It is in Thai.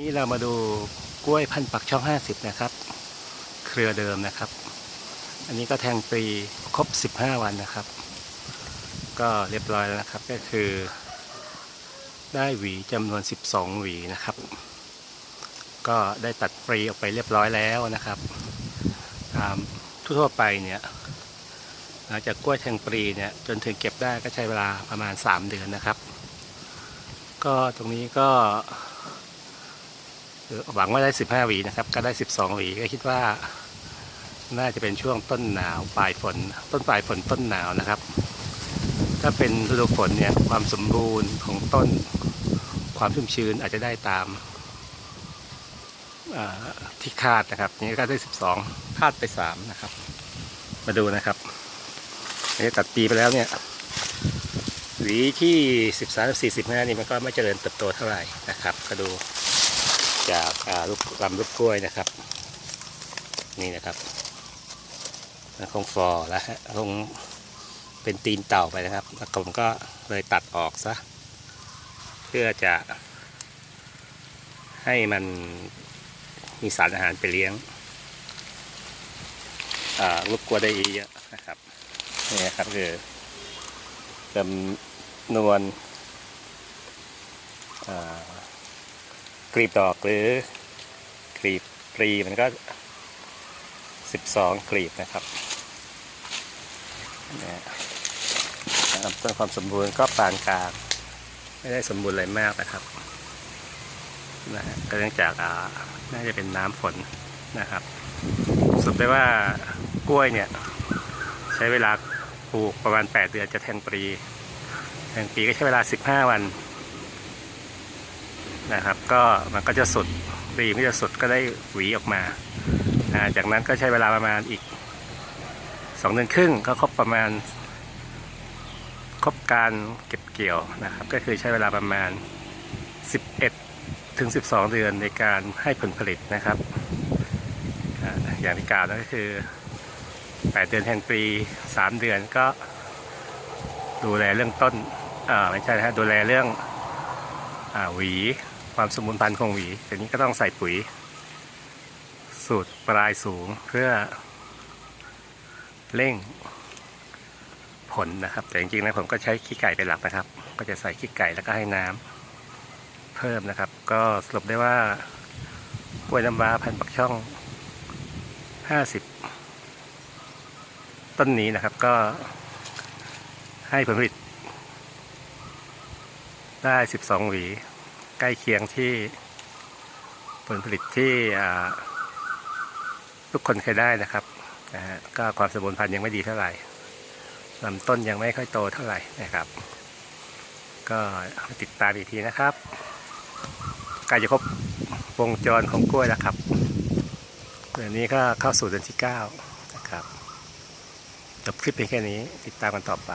นี่เรามาดูกล้วยพันปักช่อง 50 นะครับ เครือเดิมนะครับ อันนี้ก็แทงปรีครบ 15 วันนะครับ ก็เรียบร้อยแล้วนะครับก็คือ ได้หวีจำนวน 12 หวีนะครับ ก็ได้ตัดปรีออกไปเรียบร้อยแล้วนะครับตามทั่วไปเนี่ยหลังจากกล้วยแทงปรีเนี่ยจนถึงเก็บได้ก็ใช้เวลาประมาณ 3 เดือนนะครับ ก็ตรงนี้ก็ หวังว่าได้ 15หวีนะครับ ก็ได้ 12หวีก็คิดว่า น่าจะเป็นช่วงต้นหนาวปลายฝน ต้นปลายฝนต้นหนาวนะครับ ถ้าเป็นฤดูฝนเนี่ยความสมบูรณ์ของต้น ความชุ่มชื้นอาจจะได้ตามาที่คาดนะครับ นี่ก็ได้ 12 คาดไป 3 นะครับ มาดูนะครับนี่ตัดปีไปแล้วเนี่ยหวีที่ 13 45นี่มันก็ไม่เจริญเติบโตเท่าไหร่นะครับ ก็ดู จากาลูกลำลูกกล้วยนะครับ นี่นะครับมันคงฟอแล้วฮะคงเป็นตีนเต่าไปนะครับแล้วผมก็เลยตัดออกซะเพื่อจะให้มันมีสารอาหารไปเลี้ยงลูกกล้วยได้เยอะนะครับนี่นะครับคือจำนวนอ่า กลีบดอกหรือกลีบปรีมันก็ 12กลีบนะครับนะครับต้นความสมบูรณ์ก็ปานกลาง ไม่ได้สมบูรณ์อะไรมากนะครับนะฮะก็เนื่องจากน่าจะเป็นน้ำฝนนะครับสรุปได้ว่ากล้วยเนี่ย ใช้เวลาปลูกประมาณ 8 เดือนจะแทงปรีแทงปีก็ใช้เวลา 15 วัน นะครับ ก็มันก็จะสุดรีมก็จะสุดก็ได้หวีออกมา จากนั้นก็ใช้เวลาประมาณอีกสองเดือนครึ่งก็ครบประมาณครบการเก็บเกี่ยวนะครับ ก็คือใช้เวลาประมาณ 11 ถึง 12 เดือนในการให้ผลผลิตนะครับ อย่างที่กล่าวนั่นก็คือ 8 เดือนแห่งปี 3 เดือนก็ดูแลเรื่องต้นไม่ใช่นะฮะดูแลเรื่องหวี ความสมบูรณ์พันธุ์ของหวีทีนี้ก็ต้องใส่ปุ๋ย สูตรปลายสูงเพื่อเร่งผลนะครับ แต่จริงๆนะผมก็ใช้ขี้ไก่เป็นหลักนะครับ ก็จะใส่ขี้ไก่แล้วก็ให้น้ำเพิ่มนะครับ ก็สรุปได้ว่ากล้วยน้ำว้าพันธุ์ปักช่อง 50 ต้นนี้นะครับก็ให้ผลผลิตได้ 12 หวี ล้เคียงที่ผลผลิตที่ทุกคนเคยได้นะครับนะฮะก็ความสมบูรณ์พันธุ์ยังไม่ดีเท่าไหร่ลำต้นยังไม่ค่อยโตเท่าไหร่นะครับ ก็ติดตามอีกทีนะครับใกล้จะครบวงจรของกล้วยแล้วครับเดือนนี้ก็เข้าสู่เดือนที่ 9 นะครับจบคลิปเพียงแค่นี้ติดตามกันต่อไป